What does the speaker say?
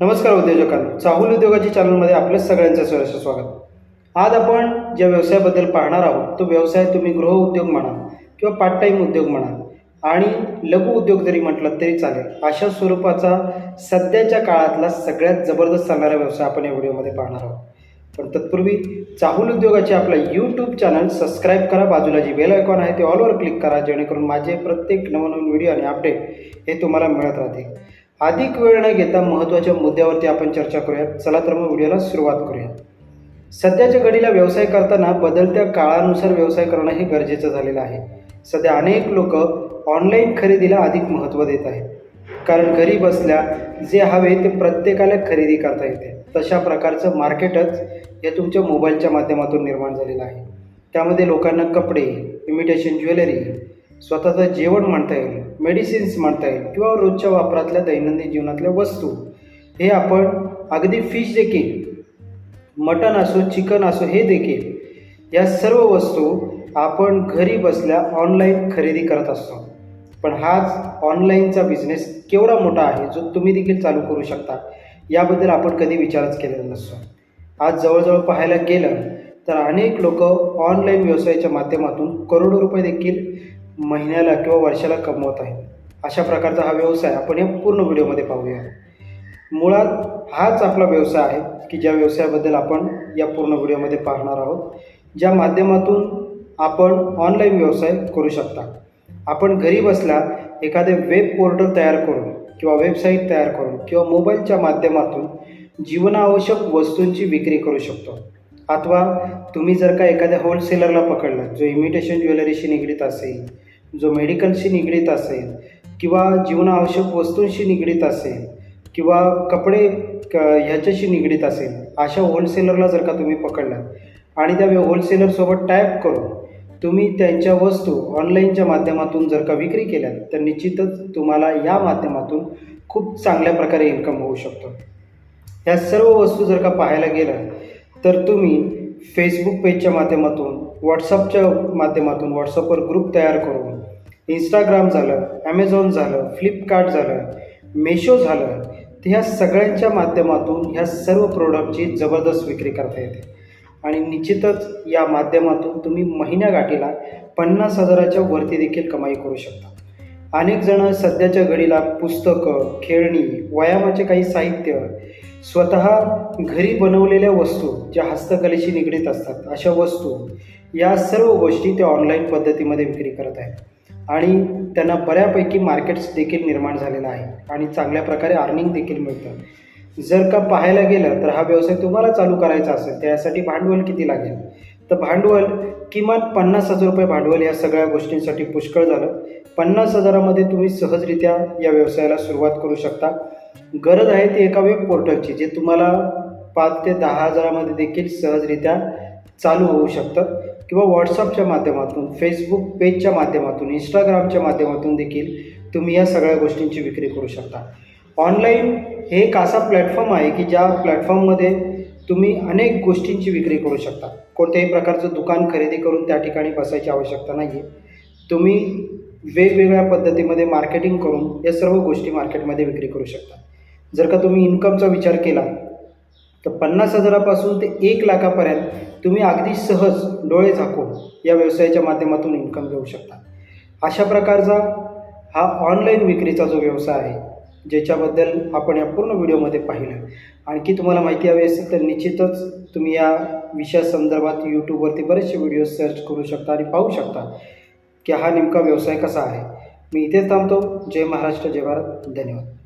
नमस्कार उद्योजकांनो. चाहूल उद्योगाची चॅनलमध्ये आपल्या सगळ्यांचं सहर्ष स्वागत. आज आपण ज्या व्यवसायाबद्दल पाहणार आहोत तो व्यवसाय तुम्ही गृह उद्योग म्हणा किंवा पार्ट टाईम उद्योग म्हणा आणि लघु उद्योग जरी म्हटलं तरी चालेल अशा स्वरूपाचा सध्याच्या काळातला सगळ्यात जबरदस्त चालणारा व्यवसाय आपण या व्हिडिओमध्ये पाहणार आहोत. पण तत्पूर्वी चाहूल उद्योगाचे आपला यूट्यूब चॅनल सबस्क्राईब करा बाजूला जी बेल आयकॉन आहे ते ऑलवर क्लिक करा जेणेकरून माझे प्रत्येक नवनवीन व्हिडिओ आणि अपडेट हे तुम्हाला मिळत राहतील. अधिक वेळ न घेता महत्त्वाच्या मुद्द्यावरती आपण चर्चा करूयात. चला तर मग व्हिडिओला सुरुवात करूया सध्याच्या घडीला व्यवसाय करताना बदलत्या काळानुसार व्यवसाय करणं हे गरजेचं झालेलं आहे. सध्या अनेक लोक ऑनलाईन खरेदीला अधिक महत्त्व देत आहेत. कारण घरी बसल्या जे हवे ते प्रत्येकाला खरेदी करता येते. तशा प्रकारचं मार्केटच हे तुमच्या मोबाईलच्या माध्यमातून निर्माण झालेलं आहे. त्यामध्ये लोकांना कपडे इमिटेशन ज्वेलरी स्वतःचं जेवण म्हणता येईल मेडिसिन्स म्हणता येईल किंवा रोजच्या वापरातल्या दैनंदिन जीवनातल्या वस्तू हे आपण अगदी फिश देखील मटण असो चिकन असो हे देखील या सर्व वस्तू आपण घरी बसल्या ऑनलाईन खरेदी करत असतो. पण हाच ऑनलाईनचा बिझनेस केवढा मोठा आहे जो तुम्ही देखील चालू करू शकता याबद्दल आपण कधी विचारच केलेला नसतो. आज जवळजवळ पाहायला गेलं तर अनेक लोक ऑनलाईन व्यवसायाच्या माध्यमातून करोडो रुपये देखील महिन्याला किंवा वर्षाला कमवत आहेत. अशा प्रकारचा हा व्यवसाय आपण या पूर्ण व्हिडिओमध्ये पाहूया. मुळात हाच आपला व्यवसाय आहे की ज्या व्यवसायाबद्दल आपण या पूर्ण व्हिडिओमध्ये पाहणार आहोत ज्या माध्यमातून आपण ऑनलाईन व्यवसाय करू शकता. आपण घरी बसल्या एखादे वेब पोर्टल तयार करून किंवा वेबसाईट तयार करून किंवा मोबाईलच्या माध्यमातून जीवनावश्यक वस्तूंची विक्री करू शकतो. अथवा तुम्ही जर का एखाद्या होलसेलरला पकडलात जो इमिटेशन ज्वेलरीशी निगडीत असेल जो मेडिकलशी निगडीत असेल किंवा जीवनावश्यक वस्तूंशी निगडीत असेल किंवा कपडे क ह्याच्याशी निगडीत असेल अशा होलसेलरला जर का तुम्ही पकडलात आणि त्या होलसेलरसोबत टायप करून तुम्ही त्यांच्या वस्तू ऑनलाईनच्या माध्यमातून जर का विक्री केल्या तर निश्चितच तुम्हाला या माध्यमातून खूप चांगल्या प्रकारे इन्कम होऊ शकतो. ह्या सर्व वस्तू जर का पाहायला गेलं तर तुम्ही फेसबुक पेजच्या माध्यमातून व्हॉट्सअपच्या माध्यमातून व्हॉट्सअपवर ग्रुप तयार करून इंस्टाग्राम झालं ॲमेझॉन झालं फ्लिपकार्ट झालं मेशो झालं तर ह्या सगळ्यांच्या माध्यमातून ह्या सर्व प्रोडक्टची जबरदस्त विक्री करता येते. आणि निश्चितच या माध्यमातून तुम्ही महिन्या गाठीला पन्नास हजाराच्या वरती देखील कमाई करू शकता. अनेक जण सध्याच्या घडीला पुस्तकं खेळणी व्यायामाचे काही साहित्य स्वतः घरी बनवलेल्या वस्तू ज्या हस्तकलेशी निगडीत असतात अशा वस्तू या सर्व गोष्टी ते ऑनलाईन पद्धतीमध्ये विक्री करत आहेत. आणि त्यांना बऱ्यापैकी मार्केट्स देखील निर्माण झालेलं आहे आणि चांगल्या प्रकारे अर्निंग देखील मिळतं. जर का पाहायला गेलं तर हा व्यवसाय तुम्हाला चालू करायचा असेल त्यासाठी भांडवल किती लागेल? तर भांडवल किमान पन्नास हजार रुपये भांडवल या सगळ्या गोष्टींसाठी पुष्कळ झालं. पन्नास हजारामध्ये तुम्ही सहजरित्या या व्यवसायाला सुरुवात करू शकता. गरज आहे ती एका वेब पोर्टलची जे तुम्हाला पाच ते दहा हजारामध्ये देखील सहजरित्या चालू होऊ शकतं. किंवा व्हॉट्सअपच्या माध्यमातून फेसबुक पेजच्या माध्यमातून इंस्टाग्रामच्या माध्यमातून देखील तुम्ही या सगळ्या गोष्टींची विक्री करू शकता. ऑनलाईन हे एक असा प्लॅटफॉर्म आहे की ज्या प्लॅटफॉर्ममध्ये तुम्ही अनेक गोष्टींची विक्री करू शकता. कोणत्याही प्रकारचं दुकान खरेदी करून त्या ठिकाणी बसायची आवश्यकता नाही आहे तुम्ही वेगवेगळ्या पद्धतीमध्ये मार्केटिंग करून या सर्व गोष्टी मार्केटमध्ये विक्री करू शकता. जर का तुम्ही इन्कमचा विचार केला तर पन्नास हजारापासून ते एक लाखापर्यंत तुम्ही अगदी सहज डोळे झाकून या व्यवसायाच्या माध्यमातून इन्कम घेऊ शकता. अशा प्रकारचा हा ऑनलाईन विक्रीचा जो व्यवसाय आहे ज्याच्याबद्दल आपण या पूर्ण व्हिडिओमध्ये पाहिलं. आणखी तुम्हाला माहिती हवी असेल तर निश्चितच तुम्ही या विषयासंदर्भात यूट्यूबवरती बरेचसे व्हिडिओ सर्च करू शकता आणि पाहू शकता की हा नेमका व्यवसाय कसा आहे. मी इथेच थांबतो. जय महाराष्ट्र जय भारत. धन्यवाद.